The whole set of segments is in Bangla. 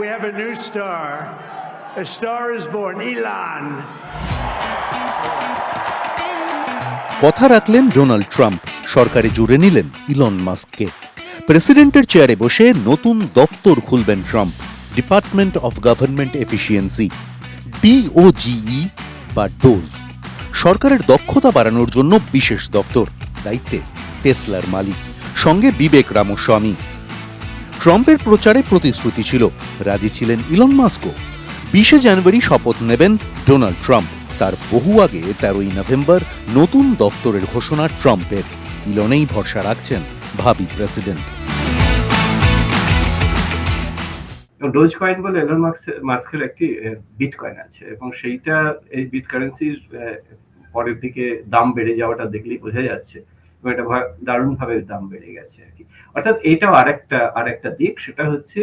we have a new star. A star is born, Elon. কথা রাখলেন ডোনাল্ড ট্রাম্প। সরকারে জুড়ে নিলেন ইলন মাস্ককে। প্রেসিডেন্টের চেয়ারে বসে নতুন দপ্তর খুলবেন Trump. Department of government efficiency DOGE বা ডোজ। সরকারের দক্ষতা বাড়ানোর জন্য বিশেষ দপ্তর। দায়িত্বে টেসলার মালিক। সঙ্গে বিবেক রামস্বামী। ট্রাম্পের প্রচারে প্রতিশ্রুতি ছিল। রাজি ছিলেন ইলন মাস্কও বিশে জানুয়ারি শপথ নেবেন ডোনাল্ড ট্রাম্প। তার বহু আগে তেরোই নভেম্বর নতুন দপ্তরের ঘোষণা ট্রাম্পের। ইলনেই ভরসা রাখছেন ভাবি প্রেসিডেন্ট। ডোজ কয়েন বলে এলন মাস্কের একটি বিট কয়েন আছে। এবং সেইটা এই বিট কারেন্সির পরের দিকে দাম বেড়ে যাওয়াটা দেখলেই বোঝা যাচ্ছে। এটা দারুণ ভাবে দাম বেড়ে গেছে আর কি। অর্থাৎ এটাও আরেকটা আরেকটা দিক, সেটা হচ্ছে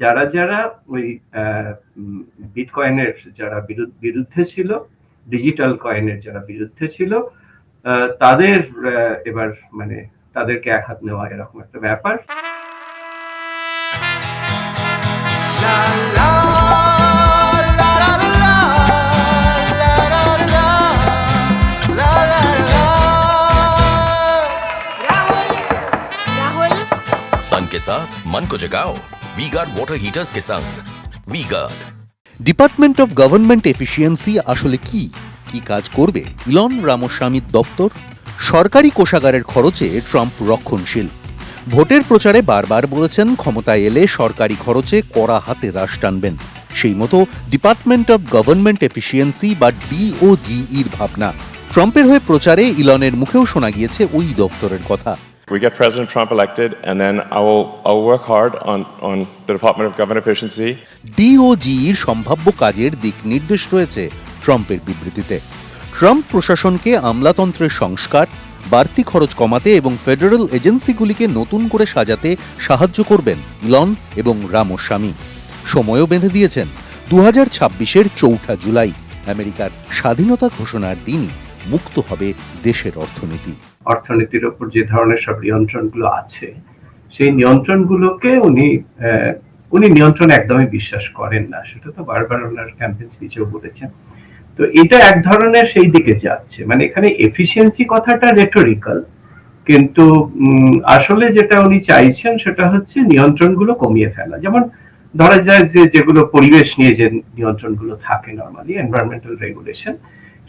যারা যারা ওই বিটকয়েনের যারা বিরুদ্ধে ছিল ডিজিটাল কয়েনের যারা বিরুদ্ধে ছিল তাদের এবার মানে তাদেরকে এক হাত নেওয়া এরকম একটা ব্যাপার। साथ मन को जगाओ वी गार्ड वाटर हीटर्स के संग V guard department of government efficiency আসলে কি কি কাজ করবে ইলন রামস্বামীর দপ্তর সরকারি কোষাগারের খরচে ট্রাম্প রক্ষণশীল ভোটের প্রচারে বারবার বলেছেন ক্ষমতায় এলে সরকারি খরচে কড়া হাতে রাশ টানবেন সেই মতো ডিপার্টমেন্ট অফ গভর্নমেন্ট এফিসিয়েন্সি বা ডিওজিইর ভাবনা ট্রাম্পের হয়ে প্রচারে ইলনের মুখেও শোনা গিয়েছে ওই দফতরের কথা We get President Trump elected, and then I will I'll work hard on, on the Department of Government Efficiency. ডিওজির সম্ভাব্য কাজের দিক নির্দেশ রয়েছে ট্রাম্পের বিবৃতিতে। ট্রাম্প প্রশাসনকে আমলাতন্ত্রের সংস্কার বাড়তি খরচ কমাতে এবং ফেডারেল এজেন্সিগুলিকে নতুন করে সাজাতে সাহায্য করবেন ইলন এবং রামস্বামী। সময়ও বেঁধে দিয়েছেন। দু হাজার ছাব্বিশের চৌঠা জুলাই আমেরিকার স্বাধীনতা ঘোষণার দিনই মুক্ত হবে দেশের অর্থনীতি। অর্থনীতির ওপর যে ধরনের সব নিয়ন্ত্রণগুলো আছে, সেই নিয়ন্ত্রণগুলোকে উনি উনি নিয়ন্ত্রণ একদমই বিশ্বাস করেন না। সেটা তো বারবার ওনার ক্যাম্পেইন স্পিচেও বলেছেন। তো এটা এক ধরনের সেই দিকে যাচ্ছে। মানে এখানে এফিসিয়েন্সি কথাটা রেটোরিক্যাল কিন্তু আসলে যেটা উনি চাইছেন সেটা হচ্ছে নিয়ন্ত্রণগুলো কমিয়ে ফেলা। যেমন ধরা যায় যে যেগুলো পরিবেশ নিয়ে যে নিয়ন্ত্রণগুলো থাকে নর্মালি এনভায়রনমেন্টাল রেগুলেশন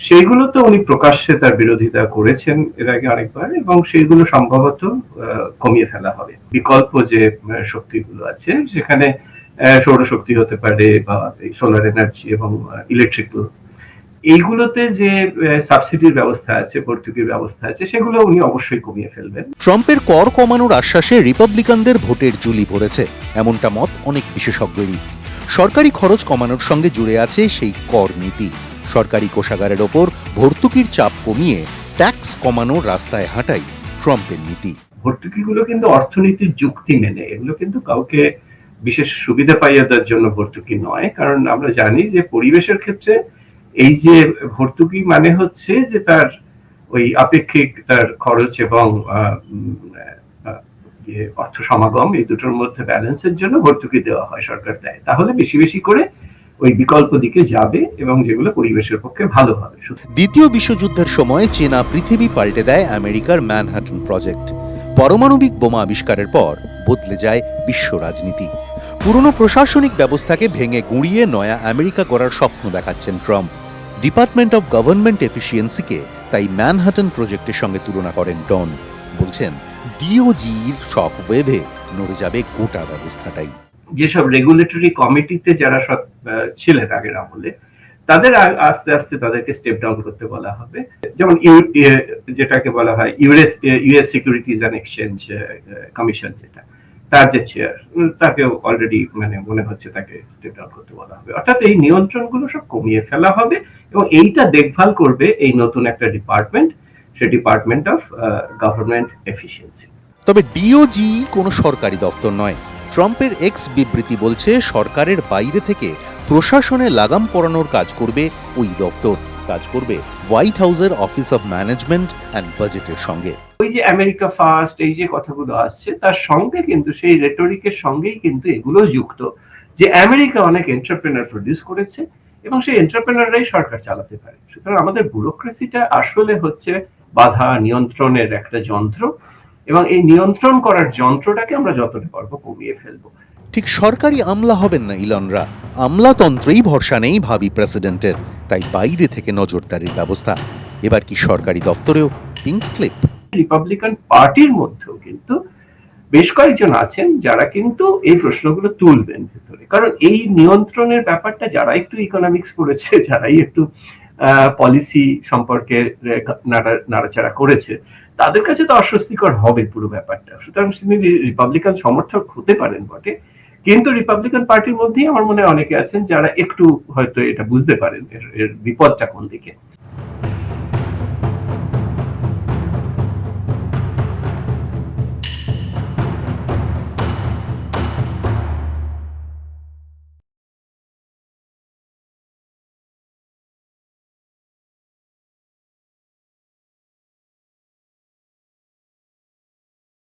সেইগুলো তো উনি প্রকাশ্যে তার বিরোধিতা করেছেন এর আগে অনেকবার এবং সেইগুলো সম্ভবত কমিয়ে ফেলা হবে। বিকল্প যে শক্তিগুলো আছে, সেখানে সৌরশক্তি হতে পারে বা সোলার এনার্জি এবং ইলেকট্রিক্যাল এইগুলোতে যে সাবসিডির ব্যবস্থা আছে, ভর্তুকির ব্যবস্থা আছে, সেগুলো উনি অবশ্যই কমিয়ে ফেলবেন। ট্রাম্পের কর কমানোর আশ্বাসে রিপাবলিকানদের ভোটের জুলি পড়েছে। এমনটা মত অনেক বিশেষজ্ঞেরই। সরকারি খরচ কমানোর সঙ্গে জুড়ে আছে সেই কর নীতি। সরকারি কোষাগারের ওপর ভর্তুকির চাপ কমিয়ে ট্যাক্স কমানোর রাস্তায় হাঁটাই ট্রাম্পের নীতি। ভর্তুকিগুলো কিন্তু অর্থনীতির যুক্তি মেনে, এগুলো কিন্তু কাউকে বিশেষ সুবিধা পাইয়ে দেওয়ার জন্য ভর্তুকি নয়, কারণ আমরা জানি যে পরিবেশের ক্ষেত্রে এই যে ভর্তুকি মানে হচ্ছে যে তার ওই আপেক্ষিক তার খরচ এবং ইয়ে অর্থ সমাগম, এই দুটোর মধ্যে ব্যালেন্সের জন্য ভর্তুকি দেওয়া হয় সরকার দেয়। তাহলে বেশি বেশি করে ওই বিকল্প দিকে যাবে এবং যেগুলো পরিবেশের পক্ষে ভালো হবে দ্বিতীয় বিশ্বযুদ্ধের সময় পৃথিবী পাল্টে দেয় আমেরিকার ম্যানহাটন প্রজেক্ট। পারমাণবিক বোমা আবিষ্কারের পর বদলে যায় বিশ্ব রাজনীতি। পুরনো প্রশাসনিক ব্যবস্থাকে ভেঙে গুঁড়িয়ে নয়া আমেরিকা গড়ার স্বপ্ন দেখাচ্ছেন ট্রাম্প। ডিপার্টমেন্ট অফ গভর্নমেন্ট এফিসিয়েন্সিকে তাই ম্যানহাটন প্রজেক্টের সঙ্গে তুলনা করেন ডন। বলছেন, ডিওজির শক ওয়েভে নড়ে যাবে গোটা ব্যবস্থাটাই। যেসব রেগুলেটরি কমিটিতে যারা ছিলেন আগের আমলে, তাদের আস্তে আস্তে তাদেরকে স্টেপ ডাউন করতে বলা হবে। যেমন ইয়ে- যেটাকে বলা হয় US US securities and exchange commission যেটা, তার যে চেয়ার তাকে অলরেডি মানে মনে হচ্ছে তাকে স্টেপ ডাউন করতে বলা হবে। অর্থাৎ এই নিয়ন্ত্রণগুলো সব কমিয়ে ফেলা হবে এবং এইটা দেখভাল করবে এই নতুন একটা ডিপার্টমেন্ট সে ডিপার্টমেন্ট অফ গভর্নমেন্ট এফিসিয়েন্সি তবে ডিওজি কোনো সরকারি দপ্তর নয়। ট্রাম্পের এক্স বিবৃতি বলছে, সরকারের বাইরে থেকে প্রশাসনে লাগাম পরানোর কাজ করবে ওই দপ্তর কাজ করবে হোয়াইট হাউসের অফিস অফ ম্যানেজমেন্ট অ্যান্ড বাজেটের সঙ্গে। ওই যে আমেরিকা ফার্স্ট, এই যে কথাগুলো আসছে, তার সঙ্গে কিন্তু, সেই রেটরিকের সঙ্গেই কিন্তু এগুলো যুক্ত যে আমেরিকা অনেক এন্টারপ্রেনার প্রডিউস করেছে এবং সেই এন্টারপ্রেনাররাই সরকার চালাতে পারে। সুতরাং আমাদের ব্যুরোক্রেসিটা আসলে হচ্ছে বাধা নিয়ন্ত্রণের একটা যন্ত্র। এবং এই নিয়ন্ত্রণ করার যন্ত্রটাকে আমরা যতটা পারব কমিয়ে ফেলব। ঠিক সরকারি আমলা হবেন না ইলনরা। আমলাতন্ত্রেই ভরসা নেই ভাবি প্রেসিডেন্টের। তাই বাইরে থেকে নজরদারির ব্যবস্থা। এবার কি সরকারি দফতরেও পিঙ্ক স্লিপ রিপাবলিকান পার্টির মধ্যেও কিন্তু বেশ কয়েকজন আছেন যারা কিন্তু এই প্রশ্নগুলো তুলবেন ভেতরে। কারণ এই নিয়ন্ত্রণের ব্যাপারটা যারা একটু ইকোনমিক্স পড়েছে যারাই একটু পলিসি সম্পর্কে নাড়াচাড়া করেছে। তাদের কাছে তো অস্বস্তিকর হবে পুরো ব্যাপারটা। সুতরাং তিনি রিপাবলিকান সমর্থক হতে পারেন বটে। কিন্তু রিপাবলিকান পার্টির মধ্যেই আমার মনে হয় অনেকে আছেন যারা একটু হয়তো এটা বুঝতে পারেন এর- এর বিপদটা কোন দিকে।